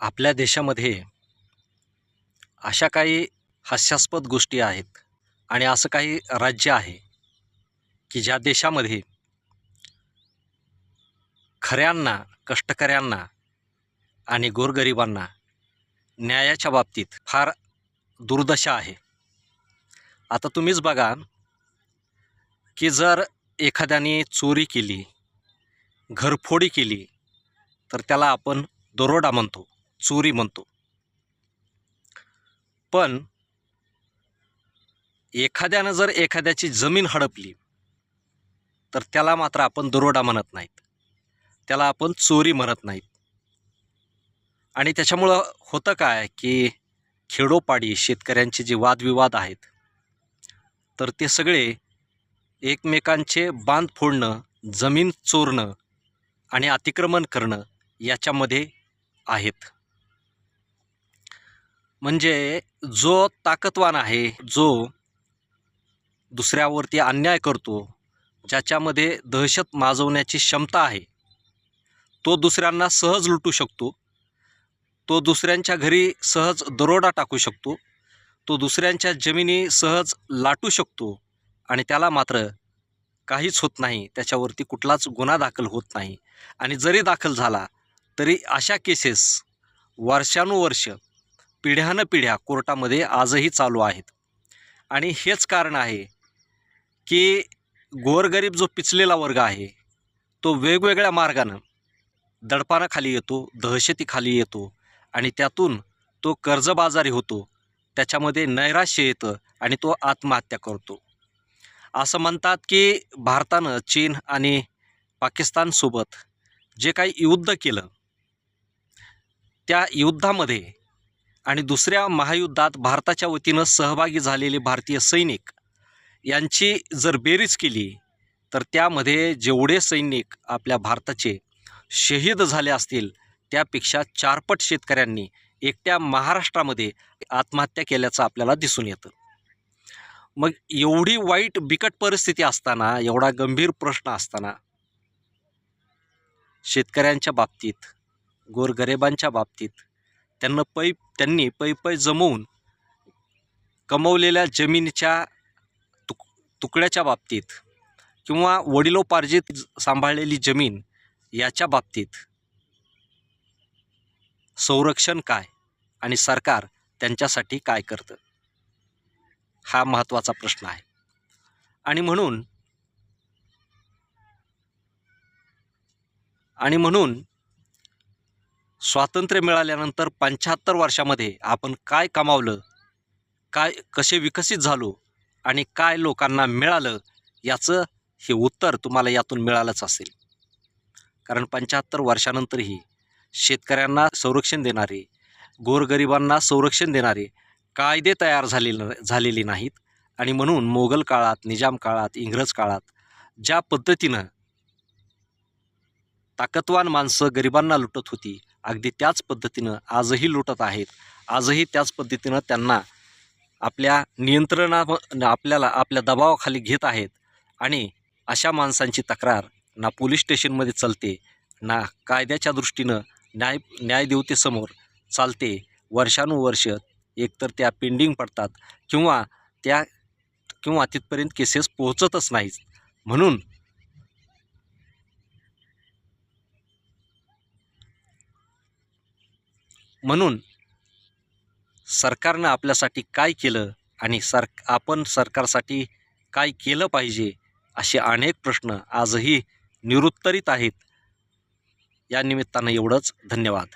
आपल्या देशामध्ये अशा काही हास्यास्पद गोष्टी आहेत आणि असं काही राज्य आहे की ज्या देशामध्ये खऱ्यांना कष्टकऱ्यांना आणि गोरगरिबांना न्यायाच्या बाबतीत फार दुर्दशा आहे. आता तुम्हीच बघा की जर एखाद्याने चोरी केली घरफोडी केली तर त्याला आपण दरोडा म्हणतो. चोरी म्हणतो. पण एखाद्यानं जर एखाद्याची जमीन हडपली तर त्याला मात्र आपण दरोडा म्हणत नाहीत. त्याला आपण चोरी म्हणत नाहीत. आणि त्याच्यामुळं होतं काय की खेडोपाडी शेतकऱ्यांचे जे वादविवाद आहेत तर ते सगळे एकमेकांचे बांध फोडणं जमीन चोरणं आणि अतिक्रमण करणं याच्यामध्ये आहेत. म्हणजे जो ताकदवान आहे जो दुसऱ्यावरती अन्याय करतो ज्याच्यामध्ये दहशत माजवण्याची क्षमता आहे तो दुसऱ्यांना सहज लुटू शकतो तो दुसऱ्यांच्या घरी सहज दरोडा टाकू शकतो तो दुसऱ्यांच्या जमिनी सहज लाटू शकतो आणि त्याला मात्र काहीच होत नाही त्याच्यावरती कुठलाच गुन्हा दाखल होत नाही. आणि जरी दाखल झाला तरी अशा केसेस वर्षानुवर्ष पिढ्यानं पिढ्या कोर्टामध्ये आजही चालू आहेत. आणि हेच कारण आहे की गोरगरीब जो पिचलेला वर्ग आहे तो वेगवेगळ्या मार्गानं दडपानाखाली येतो दहशतीखाली येतो आणि त्यातून तो कर्जबाजारी होतो त्याच्यामध्ये नैराश्य येतं आणि तो आत्महत्या करतो. असं म्हणतात की भारतानं चीन आणि पाकिस्तानसोबत जे काही युद्ध केलं त्या युद्धामध्ये आणि दुसऱ्या महायुद्धात भारताच्या वतीनं सहभागी झालेले भारतीय सैनिक यांची जर बेरीज केली तर त्यामध्ये जेवढे सैनिक आपल्या भारताचे शहीद झाले असतील त्यापेक्षा चारपट शेतकऱ्यांनी एकट्या महाराष्ट्रामध्ये आत्महत्या केल्याचं आपल्याला दिसून येतं. मग एवढी वाईट बिकट परिस्थिती असताना एवढा गंभीर प्रश्न असताना शेतकऱ्यांच्या बाबतीत गोरगरिबांच्या बाबतीत त्यांना पै त्यांनी पै पै जमवून कमवलेल्या जमिनीच्या तुक तुकड्याच्या बाबतीत किंवा वडिलोपार्जित सांभाळलेली जमीन याच्या बाबतीत संरक्षण काय आणि सरकार त्यांच्यासाठी काय करतं? हा महत्त्वाचा प्रश्न आहे. आणि म्हणून आणि म्हणून स्वातंत्र्य मिळाल्यानंतर पंच्याहत्तर वर्षामध्ये आपण काय कमावलं? काय कसे विकसित झालो? आणि काय लोकांना मिळालं? याचं हे उत्तर तुम्हाला यातून मिळालंच असेल. कारण पंच्याहत्तर वर्षानंतरही शेतकऱ्यांना संरक्षण देणारे गोरगरिबांना संरक्षण देणारे कायदे तयार झालेले झालेले नाहीत. आणि म्हणून मोगल काळात निजाम काळात इंग्रज काळात ज्या पद्धतीनं ताकदवान माणसं गरिबांना लुटत होती अगदी त्याच पद्धतीनं आजही लुटत आहेत. आजही त्याच पद्धतीनं त्यांना आपल्या नियंत्रणा आपल्याला आपल्या दबावाखाली घेत आहेत. आणि अशा माणसांची तक्रार ना पोलीस स्टेशनमध्ये चालते ना कायद्याच्या दृष्टीनं न्याय न्यायदेवतेसमोर चालते. वर्षानुवर्ष एकतर त्या पेंडिंग पडतात किंवा त्या किंवा तिथपर्यंत केसेस पोहोचतच नाहीत. म्हणून म्हणून सरकारनं आपल्यासाठी काय केलं आणि सर आपण सरकारसाठी काय केलं पाहिजे असे अनेक प्रश्न आजही निरुत्तरित आहेत. या निमित्तानं एवढंच. धन्यवाद.